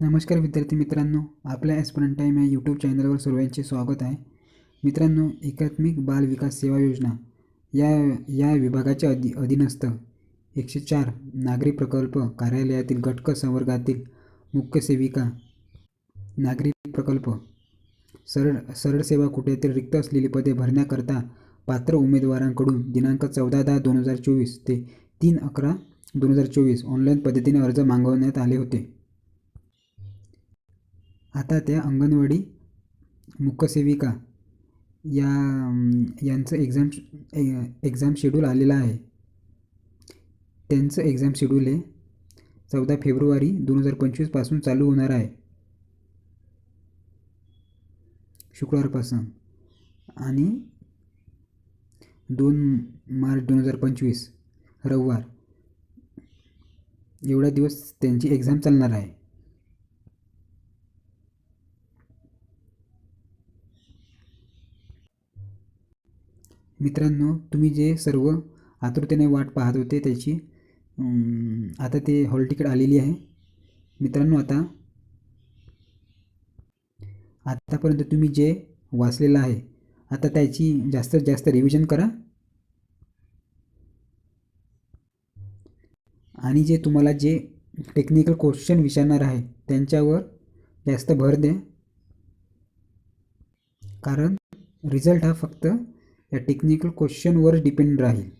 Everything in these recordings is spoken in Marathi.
नमस्कार विद्यार्थी मित्रांनो आपल्या ॲस्परंट टाईम या यूट्यूब चॅनलवर सर्वांचे स्वागत आहे. मित्रांनो एकात्मिक बाल विकास सेवा योजना या या विभागाच्या अधि अधीनस्थ एकशे चार नागरी प्रकल्प कार्यालयातील घटक संवर्गातील मुख्य सेविका नागरी प्रकल्प सरळ सरळ सेवा कोट्यातील रिक्त असलेली पदे भरण्याकरता पात्र उमेदवारांकडून दिनांक चौदा दहा दोन हजार चोवीस ते तीन अकरा दोन हजार चोवीस ऑनलाईन पद्धतीने अर्ज मागवण्यात आले होते. आता त्या अंगणवाडी मुख्यसेविका या यांचं एक्झाम एक्झाम शेड्यूल आलेलं आहे. त्यांचं एक्झाम शेड्यूल हे चौदा फेब्रुवारी दोन हजार पंचवीसपासून चालू होणार आहे. शुक्रवारपासून. आणि दोन मार्च दोन हजार पंचवीस रविवार. एवढा दिवस त्यांची एक्झाम चालणार आहे. मित्रांनो तुम्ही जे सर्व आतुरतेने वाट पाहत होते त्याची आता ते हॉल तिकीट आलेली आहे. मित्रांनो आता आत्तापर्यंत तुम्ही जे वाचलेलं आहे आता त्याची जास्तीत जास्त रिव्हिजन करा. आणि जे तुम्हाला जे टेक्निकल क्वेश्चन विचारणार आहे त्यांच्यावर जास्त भर द्या. कारण रिझल्ट हा फक्त या टेक्निकल क्वेश्चनवर डिपेंड राहील.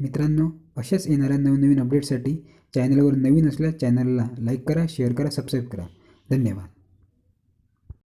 मित्रांनो अशाच येणाऱ्या नवनवीन अपडेटसाठी चॅनलवर नवीन असल्यास चॅनलला लाईक करा शेअर करा सबस्क्राईब करा. धन्यवाद.